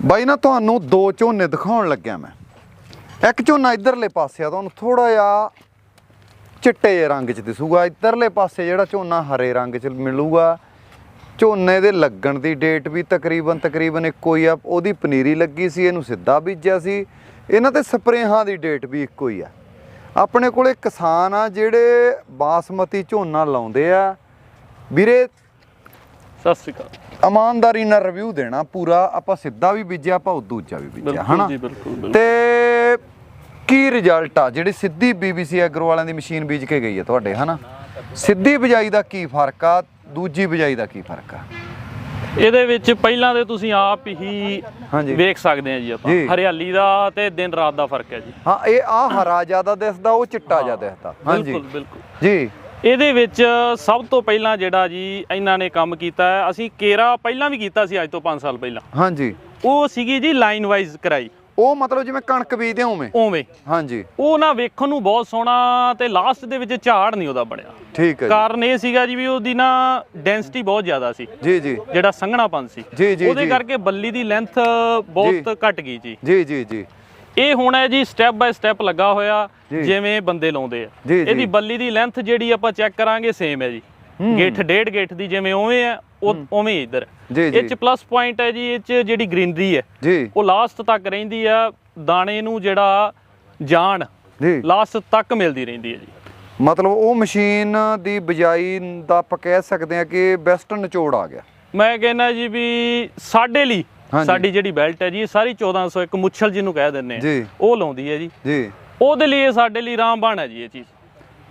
ਬਾਈ ਨਾ ਤੁਹਾਨੂੰ ਦੋ ਝੋਨੇ ਦਿਖਾਉਣ ਲੱਗਿਆ ਮੈਂ। ਇੱਕ ਝੋਨਾ ਇਧਰਲੇ ਪਾਸੇ ਆ ਤੁਹਾਨੂੰ ਥੋੜਾ ਜਿਹਾ ਚਿੱਟੇ ਰੰਗ 'ਚ ਦਿਸੂਗਾ। ਇਧਰਲੇ ਪਾਸੇ ਜਿਹੜਾ ਝੋਨਾ ਹਰੇ ਰੰਗ 'ਚ ਮਿਲੂਗਾ। ਝੋਨੇ ਦੇ ਲੱਗਣ ਦੀ ਡੇਟ ਵੀ ਤਕਰੀਬਨ ਤਕਰੀਬਨ ਇੱਕੋ ਹੀ ਆ। ਉਹਦੀ ਪਨੀਰੀ ਲੱਗੀ ਸੀ, ਇਹਨੂੰ ਸਿੱਧਾ ਬੀਜਿਆ ਸੀ। ਇਹਨਾਂ ਤੇ ਸਪਰੇਹਾਂ ਦੀ ਡੇਟ ਵੀ ਇੱਕੋ ਹੀ ਆ। ਆਪਣੇ ਕੋਲੇ ਕਿਸਾਨ ਆ ਜਿਹੜੇ ਬਾਸਮਤੀ ਝੋਨਾ ਲਾਉਂਦੇ ਆ। ਵੀਰੇ, ਸਤਿ ਸ਼੍ਰੀ ਅਕਾਲ। ਇਮਾਨਦਾਰੀ ਨਾਲ ਰਿਵਿਊ ਦੇਣਾ ਪੂਰਾ ਆਪਾਂ ਸਿੱਧਾ ਵੀ ਬੀਜਿਆ ਆਪਾਂ ਦੂਜਾ ਵੀ ਬੀਜਿਆ ਹਨਾ? ਤੇ ਕੀ ਰਿਜ਼ਲਟ ਆ? ਜਿਹੜੀ ਸਿੱਧੀ ਬੀਬੀਸੀ ਐਗਰੋ ਵਾਲਿਆਂ ਦੀ ਮਸ਼ੀਨ ਬੀਜ ਕੇ ਗਈ ਹੈ ਤੁਹਾਡੇ ਹਨਾ? ਸਿੱਧੀ ਬਿਜਾਈ ਦਾ ਕੀ ਫ਼ਰਕ ਆ? ਦੂਜੀ ਬਿਜਾਈ ਦਾ ਕੀ ਫ਼ਰਕ ਆ? ਇਹਦੇ ਵਿੱਚ ਪਹਿਲਾਂ ਤੇ ਤੁਸੀਂ ਆਪ ਹੀ ਵੇਖ ਸਕਦੇ ਆ ਜੀ ਆਪਾਂ। ਹਰਿਆਲੀ ਦਾ ਤੇ ਦਿਨ ਰਾਤ ਦਾ ਫ਼ਰਕ ਹੈ ਜੀ। ਹਾਂ ਇਹ ਆ ਹਰਾ ਜ਼ਿਆਦਾ ਦਿਸਦਾ ਉਹ ਚਿੱਟਾ ਜ਼ਿਆਦਾ ਦਿਸਦਾ। ਹਾਂਜੀ। ਬਿਲਕੁਲ ਬਿਲਕੁਲ। ਜੀ। ਇਹਦੇ ਵਿੱਚ ਸਭ ਤੋਂ ਪਹਿਲਾਂ ਜਿਹੜਾ ਜੀ ਇਹਨਾਂ ਨੇ ਕੰਮ ਕੀਤਾ ਹੈ ਅਸੀਂ ਕੇਰਾ ਪਹਿਲਾਂ ਵੀ ਕੀਤਾ ਸੀ ਅੱਜ ਤੋਂ 5 ਸਾਲ ਪਹਿਲਾਂ। ਹਾਂਜੀ। ਉਹ ਸੀਗੀ ਜੀ ਲਾਈਨ ਵਾਈਜ਼ ਕਰਾਈ। ਉਹ ਮਤਲਬ ਜਿਵੇਂ ਕਣਕ ਬੀਜਦੇ ਉਵੇਂ? ਉਵੇਂ। ਹਾਂਜੀ। ਉਹ ਨਾ ਵੇਖਣ ਨੂੰ ਬਹੁਤ ਸੋਹਣਾ ਤੇ ਲਾਸਟ ਦੇ ਵਿੱਚ ਝਾੜ ਨਹੀਂ ਉਹਦਾ ਬਣਿਆ। ਠੀਕ ਹੈ ਕਾਰਨ ਇਹ ਸੀਗਾ ਜੀ ਵੀ ਉਹਦੀ ਨਾ ਡੈਂਸਿਟੀ ਬਹੁਤ ਜ਼ਿਆਦਾ ਸੀ। ਜੀ ਜੀ। ਜਿਹੜਾ ਸੰਘਣਾਪਨ ਸੀ। ਜੀ, ਜੀ, ਉਹਦੇ। ਕਰਕੇ ਬੱਲੀ ਦੀ ਲੈਂਥ ਬਹੁਤ ਘਟ ਗਈ ਜੀ। ਜੀ ਜੀ ਜੀ। ਇਹ ਹੁਣ ਹੈ ਜੀ ਸਟੈਪ ਬਾਈ ਸਟੈਪ ਲੱਗਾ ਹੋਇਆ। ਜਿਵੇਂ ਬੰਦੇ ਲਾਉਂਦੇ ਆ। ਇਹਦੀ ਬੱਲੀ ਦੀ ਲੈਂਥ ਜਿਹੜੀ ਆਪਾਂ ਚੈੱਕ ਕਰਾਂਗੇ ਸੇਮ ਹੈ ਜੀ। ਗਿੱਠ ਡੇਢ ਗਿੱਠ ਦੀ ਜਿਵੇਂ ਉਵੇਂ ਆ ਉਹ ਉਵੇਂ ਇੱਧਰ। ਇਹ ਚ ਪਲੱਸ ਪੁਆਇੰਟ ਹੈ ਜੀ ਇਹ ਚ ਜਿਹੜੀ ਗ੍ਰੀਨਰੀ ਹੈ। ਉਹ ਲਾਸਟ ਤੱਕ ਰਹਿੰਦੀ ਆ ਦਾਣੇ ਨੂੰ ਜਿਹੜਾ ਜਾਨ ਲਾਸਟ ਤੱਕ ਮਿਲਦੀ ਰਹਿੰਦੀ ਹੈ ਜੀ। ਮਤਲਬ ਉਹ ਮਸ਼ੀਨ ਦੀ ਬਿਜਾਈ ਦਾ ਆਪਾਂ ਕਹਿ ਸਕਦੇ ਆ ਕਿ ਬੈਸਟ ਨਿਚੋੜ ਆ ਗਿਆ। ਮੈਂ ਕਹਿੰਦਾ ਜੀ ਵੀ ਸਾਡੇ ਲਈ। ਸਾਡੀ ਜਿਹੜੀ ਬੈਲਟ ਹੈ ਜੀ ਇਹ ਸਾਰੀ 1401 ਮੁੱਛਲ ਜਿਹਨੂੰ ਕਹਿ ਦਿੰਦੇ ਆ। ਉਹ ਲਾਉਂਦੀ ਹੈ ਜੀ। ਜੀ। ਉਹਦੇ ਲਈ ਸਾਡੇ ਲਈ ਰਾਮਬਾਣ ਹੈ ਜੀ ਇਹ ਚੀਜ਼।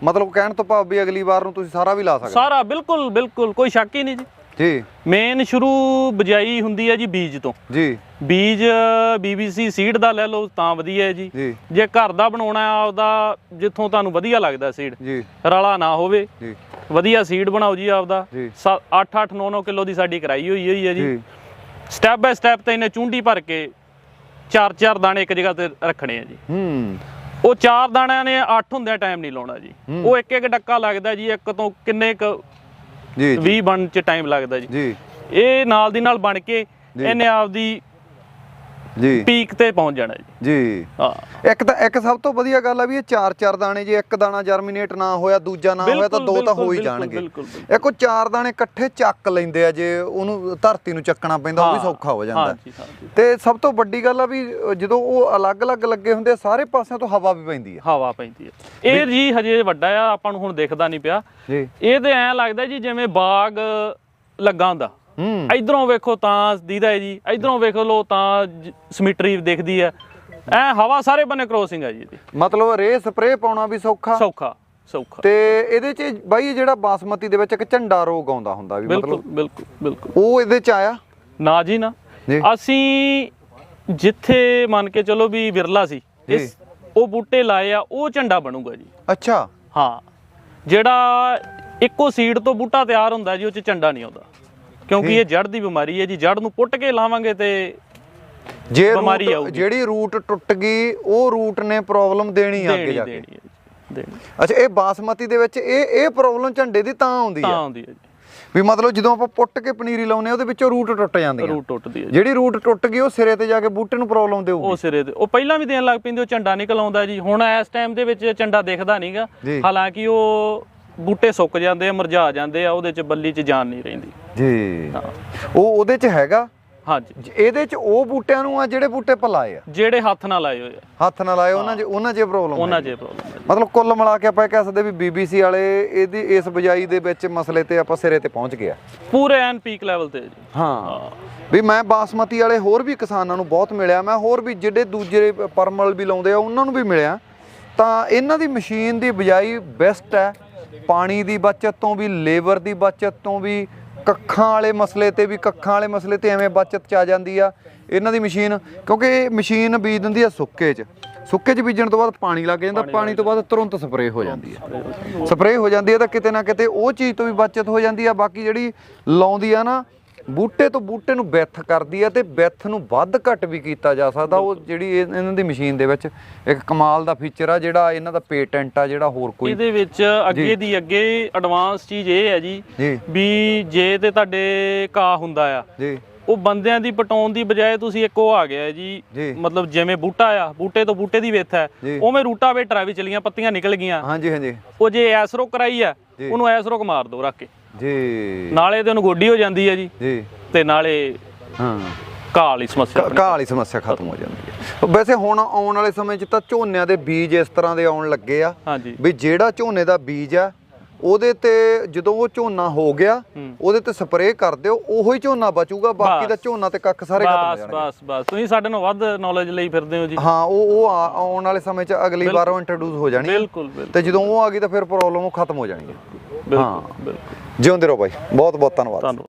ਮਤਲਬ ਕਹਿਣ ਤੋਂ ਭਾਵ ਵੀ ਅਗਲੀ ਵਾਰ ਨੂੰ ਤੁਸੀਂ ਸਾਰਾ ਵੀ ਲਾ ਸਕਦੇ ਸਾਰਾ ਬਿਲਕੁਲ ਬਿਲਕੁਲ ਕੋਈ ਸ਼ੱਕ ਹੀ ਨਹੀਂ ਜੀ। ਜੀ। ਮੇਨ ਸ਼ੁਰੂ ਬਜਾਈ ਹੁੰਦੀ ਹੈ ਜੀ ਬੀਜ ਤੋਂ। ਜੀ। ਬੀਜ BBC ਸੀਡ ਦਾ ਲੈ ਲਓ ਤਾਂ ਵਧੀਆ ਹੈ ਜੀ। ਜੀ। ਘਰ ਦਾ ਬਣਾਉਣਾ ਹੈ ਆਪਦਾ ਜਿੱਥੋਂ ਤੁਹਾਨੂੰ ਵਧੀਆ ਲੱਗਦਾ ਸੀਡ ਜੀ। ਰਲਾ ਨਾ ਹੋਵੇ। ਜੀ। ਵਧੀਆ ਸੀਡ ਬਣਾਓ ਜੀ ਆਪਦਾ। ਜੀ। 8 8 9 9 ਕਿਲੋ ਦੀ ਸਾਡੀ ਕਰਾਈ ਹੋਈ ਹੋਈ ਹੈ ਜੀ। ਜੀ। ਸਟੈਪ ਬਾਈ ਸਟੈਪ ਤੇ ਇਹਨੇ ਚੁੰਡੀ ਭਰ ਕੇ ਚਾਰ ਚਾਰ ਦਾਣੇ ਇੱਕ ਜਗ੍ਹਾ ਤੇ ਰੱਖਣੇ ਆ ਜੀ। ਹੂੰ। ਉਹ ਚਾਰ ਦਾਣਿਆਂ ਨੇ 8 ਹੁੰਦਿਆਂ ਟਾਈਮ ਨਹੀਂ ਲਾਉਣਾ ਜੀ। ਉਹ ਇੱਕ ਇੱਕ ਡੱਕਾ ਲੱਗਦਾ ਜੀ ਇੱਕ ਤੋਂ ਕਿੰਨੇ ਕ ਜੀ ਜੀ। 20 ਬਣ ਚ ਟਾਈਮ ਲੱਗਦਾ ਜੀ। ਜੀ। ਇਹ ਨਾਲ ਦੀ ਨਾਲ ਬਣ ਕੇ ਇਹਨੇ ਆਪਦੀ ਜੀ। ਪੀਕ ਤੇ ਪਹੁੰਚ ਜਾਣਾ ਜੀ। ਜੀ। ਹਾਂ। ਇੱਕ ਤਾਂ ਇੱਕ ਸਭ ਤੋਂ ਵਧੀਆ ਗੱਲ ਆ ਵੀ ਇਹ ਚਾਰ ਚਾਰ ਦਾਣੇ ਜੇ ਇੱਕ ਦਾਣਾ ਜਰਮੀਨੇਟ ਨਾ ਹੋਇਆ ਦੂਜਾ ਨਾ ਹੋਇਆ ਤਾਂ ਦੋ ਤਾਂ ਹੋ ਹੀ ਜਾਣਗੇ। ਇੱਕ ਉਹ ਚਾਰ ਦਾਣੇ ਇਕੱਠੇ ਚੱਕ ਲੈਂਦੇ ਆ ਜੇ ਉਹਨੂੰ ਧਰਤੀ ਨੂੰ ਚੱਕਣਾ ਪੈਂਦਾ ਉਹ ਵੀ ਸੌਖਾ ਹੋ ਜਾਂਦਾ। ਤੇ ਸਭ ਤੋਂ ਵੱਡੀ ਗੱਲ ਆ ਵੀ ਜਦੋਂ ਉਹ ਅਲੱਗ-ਅਲੱਗ ਲੱਗੇ ਹੁੰਦੇ ਆ, ਸਾਰੇ ਪਾਸਿਆਂ ਤੋਂ ਹਵਾ ਵੀ ਪੈਂਦੀ ਆ। ਹਵਾ ਪੈਂਦੀ ਹੈ ਇਹ ਜੀ ਹਜੇ ਵੱਡਾ ਆ ਆਪਾਂ ਨੂੰ ਹੁਣ ਦਿਖਦਾ ਨਹੀਂ ਪਿਆ। ਜੀ। ਇਹ ਤੇ ਐਂ ਲੱਗਦਾ ਜੀ ਜਿਵੇਂ ਬਾਗ ਲੱਗਾ ਹੁੰਦਾ। ਇਧਰੋਂ ਵੇਖੋ ਤਾਂ ਦੀਦਾ ਜੀ ਇਧਰੋਂ ਵੇਖ ਲਓ ਤਾਂ ਸਮਿਟਰੀ ਦਿਖਦੀ ਹੈ। ਐ ਹਵਾ ਸਾਰੇ ਬੰਨੇ ਕ੍ਰੋਸਿੰਗ ਹੈ ਜੀ ਇਹਦੀ। ਮਤਲਬ ਰੇ ਸਪਰੇ ਪਾਉਣਾ ਵੀ ਸੌਖਾ? ਸੌਖਾ ਸੌਖਾ। ਤੇ ਇਹਦੇ ਚ ਬਾਈ ਜਿਹੜਾ ਬਾਸਮਤੀ ਦੇ ਵਿੱਚ ਇੱਕ ਝੰਡਾ ਰੋਗ ਆਉਂਦਾ ਹੁੰਦਾ ਵੀ ਮਤਲਬ ਬਿਲਕੁਲ ਬਿਲਕੁਲ ਉਹ ਇਹਦੇ ਚ ਆਇਆ? ਨਾ ਜੀ ਨਾ। ਅਸੀਂ ਜਿੱਥੇ ਮੰਨ ਕੇ ਚਲੋ ਵੀ ਵਿਰਲਾ ਸੀ ਇਸ ਉਹ ਬੂਟੇ ਲਾਏ ਆ ਉਹ ਝੰਡਾ ਬਣੂਗਾ ਜੀ। ਅੱਛਾ। ਹਾਂ। ਜਿਹੜਾ ਇੱਕੋ ਸੀਡ ਤੋਂ ਬੂਟਾ ਤਿਆਰ ਹੁੰਦਾ ਜੀ ਉਹ ਚ ਝੰਡਾ ਨਹੀਂ ਆਉਂਦਾ। ਕਿਉਂਕਿ ਇਹ ਜੜ ਦੀ ਬਿਮਾਰੀ ਹੈ ਜੀ ਜੜ ਨੂੰ ਪੁੱਟ ਕੇ ਲਾਵਾਂਗੇ ਤੇ ਜੇ ਬਿਮਾਰੀ ਆਊਗੀ। ਜਿਹੜੀ ਰੂਟ ਟੁੱਟ ਗਈ ਉਹ ਰੂਟ ਨੇ ਪ੍ਰੋਬਲਮ ਦੇਣੀ ਆ ਅੱਗੇ ਜਾ ਕੇ। ਹੈ ਅੱਛਾ ਇਹ ਬਾਸਮਤੀ ਦੇ ਵਿੱਚ ਇਹ ਇਹ ਪ੍ਰੋਬਲਮ ਝੰਡੇ ਦੀ ਤਾਂ ਆਉਂਦੀ ਤਾਂ ਆ ਆਉਂਦੀ ਹੈ ਜੀ। ਵੀ ਮਤਲਬ ਜਦੋਂ ਆਪਾਂ ਪੁੱਟ ਕੇ ਪਨੀਰੀ ਲਾਉਨੇ ਆ ਉਹਦੇ ਵਿੱਚੋਂ ਰੂਟ ਟੁੱਟ ਜਾਂਦੀਆਂ ਰੂਟ ਟੁੱਟਦੀ ਹੈ ਜਿਹੜੀ ਰੂਟ ਟੁੱਟ ਗਈ ਉਹ ਸਿਰੇ ਤੇ ਜਾ ਕੇ ਬੂਟੇ ਨੂੰ ਪ੍ਰੋਬਲਮ ਦੇਊਗੀ। ਉਹ ਸਿਰੇ ਤੇ ਉਹ ਪਹਿਲਾਂ ਵੀ ਦੇਣ ਲੱਗ ਪੈਂਦੇ ਉਹ ਝੰਡਾ ਨਿਕਲ ਆਉਂਦਾ ਜੀ। ਹੁਣ ਇਸ ਟਾਈਮ ਦੇ ਵਿੱਚ ਝੰਡਾ ਦਿਖਦਾ ਨਹੀਂਗਾ। ਹਾਲਾਂਕਿ ਉਹ ਬੂਟੇ ਸੁੱਕ ਜਾਂਦੇ ਆ ਮੁਰਝਾ ਜਾਂਦੇ ਆ ਉਹਦੇ ਚ ਬੱਲੀ ਚ ਜਾਨ ਨਹੀਂ ਰਹਿੰਦੀ। ਜੀ। ਉਹ ਉਹਦੇ ਚ ਹੈਗਾ? ਹਾਂਜੀ। ਇਹਦੇ ਚ ਉਹ ਬੂਟਿਆਂ ਨੂੰ ਆ ਜਿਹੜੇ ਬੂਟੇ ਪਲਾਏ ਆ? ਜਿਹੜੇ ਹੱਥ ਨਾਲ ਲਾਏ ਹੋਏ ਆ। ਹੱਥ ਨਾਲ ਲਾਏ ਉਹਨਾਂ 'ਚ ਉਹਨਾਂ 'ਚ ਪ੍ਰੋਬਲਮ ਉਹਨਾਂ 'ਚ ਪ੍ਰੋਬਲਮ ਮਤਲਬ ਕੁੱਲ ਮਿਲਾ ਕੇ ਆਪਾਂ ਇਹ ਕਹਿ ਸਕਦੇ ਵੀ ਬੀਬੀਸੀ ਵਾਲੇ ਇਹਦੀ ਇਸ ਬਜਾਈ ਦੇ ਵਿੱਚ ਮਸਲੇ ਤੇ ਆਪਾਂ ਸਿਰੇ ਤੇ ਪਹੁੰਚ ਗਏ ਆ। ਪੂਰੇ ਐਨ ਪੀਕ ਲੈਵਲ ਤੇ ਜੀ। ਹਾਂ। ਵੀ ਮੈਂ ਬਾਸਮਤੀ ਵਾਲੇ ਹੋਰ ਵੀ ਕਿਸਾਨਾਂ ਨੂੰ ਬਹੁਤ ਮਿਲਿਆ ਮੈਂ ਹੋਰ ਵੀ ਜਿਹੜੇ ਦੂਜੇ ਪਰਮਲ ਵੀ ਲਾਉਂਦੇ ਆ ਉਹਨਾਂ ਨੂੰ ਵੀ ਮਿਲਿਆ। ਤਾਂ ਇਹਨਾਂ ਦੀ ਮਸ਼ੀਨ ਦੀ ਬਜਾਈ ਬੈਸਟ ਹੈ। ਪਾਣੀ ਦੀ ਬਚਤ ਤੋਂ ਵੀ ਲੇਬਰ ਦੀ ਬਚਤ ਤੋਂ ਵੀ ਕੱਖਾਂ ਵਾਲੇ ਮਸਲੇ ਤੇ ਵੀ ਕੱਖਾਂ ਵਾਲੇ ਮਸਲੇ ਤੇ ਐਵੇਂ ਬਚਤ ਚ ਆ ਜਾਂਦੀ ਆ ਇਹਨਾਂ ਦੀ ਮਸ਼ੀਨ ਕਿਉਂਕਿ ਇਹ ਮਸ਼ੀਨ ਬੀਜ ਦਿੰਦੀ ਆ ਸੁੱਕੇ 'ਚ। ਸੁੱਕੇ 'ਚ ਬੀਜਣ ਤੋਂ ਬਾਅਦ ਪਾਣੀ ਲੱਗ ਜਾਂਦਾ ਪਾਣੀ ਤੋਂ ਬਾਅਦ ਤੁਰੰਤ ਸਪਰੇਅ ਹੋ ਜਾਂਦੀ ਆ। ਸਪਰੇਅ ਹੋ ਜਾਂਦੀ ਹੈ ਤਾਂ ਕਿਤੇ ਨਾ ਕਿਤੇ ਉਹ ਚੀਜ਼ ਤੋਂ ਵੀ ਬਚਤ ਹੋ ਜਾਂਦੀ ਆ ਬਾਕੀ ਜਿਹੜੀ ਲਾਉਂਦੀ ਆ ਨਾ ਬੂਟੇ ਤੋਂ ਬੂਟੇ ਨੂੰ ਬਿੱਥ ਕਰਦੀ ਆ ਤੇ ਬਿੱਥ ਨੂੰ ਵੱਧ ਘੱਟ ਵੀ ਕੀਤਾ ਜਾ ਸਕਦਾ। ਉਹ ਜਿਹੜੀ ਇਹ- ਇਹਨਾਂ ਦੀ ਮਸ਼ੀਨ ਦੇ ਵਿੱਚ ਇੱਕ ਕਮਾਲ ਦਾ ਫੀਚਰ ਆ ਜਿਹੜਾ ਇਹਨਾਂ ਦਾ ਪੇਟੈਂਟ ਆ ਜਿਹੜਾ ਹੋਰ ਕੋਈ ਇਹਦੇ ਵਿੱਚ ਅੱਗੇ ਦੀ ਅੱਗੇ ਐਡਵਾਂਸ ਚੀਜ਼ ਇਹ ਹੈ ਜੀ ਜੀ। ਵੀ ਜੇ ਤੇ ਤੁਹਾਡੇ ਘਾਹ ਹੁੰਦਾ ਆ ਜੀ। ਉਹ ਬੰਦਿਆਂ ਦੀ ਪਟਾਉਣ ਦੀ ਬਜਾਏ ਤੁਸੀਂ ਇੱਕ ਉਹ ਆ ਗਿਆ ਹੈ ਜੀ। ਜੀ। ਮਤਲਬ ਜਿਵੇਂ ਬੂਟਾ ਆ ਬੂਟੇ ਤੋਂ ਬੂਟੇ ਦੀ ਵਿੱਥ ਹੈ ਜੀ। ਉਵੇਂ ਰੂਟਾਵੇਟਰ ਆ ਵੀ ਚਲੀਆਂ ਪੱਤੀਆਂ ਨਿਕਲ ਗਈਆਂ। ਹਾਂਜੀ ਹਾਂਜੀ। ਉਹ ਜੇ ਐਸਰੋ ਕਰਾਈ ਆ ਉਹਨੂੰ ਐਸਰੋ ਮਾਰ ਦੋ ਰੱਖ ਕੇ। ਜੀ। ਨਾਲੇ ਤੇ ਉਹਨੂੰ ਗੋਡੀ ਹੋ ਜਾਂਦੀ ਹੈ ਜੀ। ਜੀ। ਤੇ ਨਾਲੇ ਹਾਂ। ਘਾਹ ਵਾਲੀ ਸਮੱਸਿਆ ਘਾਹ ਵਾਲੀ ਸਮੱਸਿਆ ਖਤਮ ਹੋ ਜਾਂਦੀ ਹੈ। ਵੈਸੇ ਹੁਣ ਆਉਣ ਵਾਲੇ ਸਮੇਂ 'ਚ ਤਾਂ ਝੋਨਿਆਂ ਦੇ ਬੀਜ ਇਸ ਤਰ੍ਹਾਂ ਦੇ ਆਉਣ ਲੱਗੇ ਆ ਵੀ ਜਿਹੜਾ ਝੋਨੇ ਦਾ ਬੀਜ ਆ ਉਹਦੇ ਤੇ ਜਦੋਂ ਉਹ ਝੋਨਾ ਹੋ ਗਿਆ। ਉਹਦੇ ਤੇ ਸਪਰੇਅ ਕਰ ਦਿਓ ਉਹੋ ਹੀ ਝੋਨਾ ਬਚੂਗਾ ਬਾਕੀ। ਦਾ ਝੋਨਾ ਤੇ ਕੱਖ ਸਾਰੇ ਖਤਮ ਹੋ ਜਾਣਗੇ। ਬਸ ਬਸ। ਤੁਸੀਂ ਸਾਡੇ ਨਾਲ ਵੱਧ ਨੌਲੇਜ ਲਈ ਫਿਰਦੇ ਹੋ ਜੀ। ਹਾਂ ਉਹ ਉਹ ਆਉਣ ਵਾਲੇ ਸਮੇਂ 'ਚ ਅਗਲੀ ਵਾਰ ਉਹ ਇੰਟਰੋਡਿਊਸ ਹੋ ਜਾਣੀ। ਬਿਲਕੁਲ ਤੇ ਜਦੋਂ ਉਹ ਆ ਗਈ ਤਾਂ ਫਿਰ ਪ੍ਰੋਬਲਮ ਉਹ ਖਤਮ ਹੋ ਜਾਣੀ ਹੈ ਬਿਲਕੁਲ ਬਿਲਕੁਲ। ਜਿਉਂਦੇ ਰਹੋ ਬਾਈ। ਬਹੁਤ ਬਹੁਤ ਧੰਨਵਾਦ।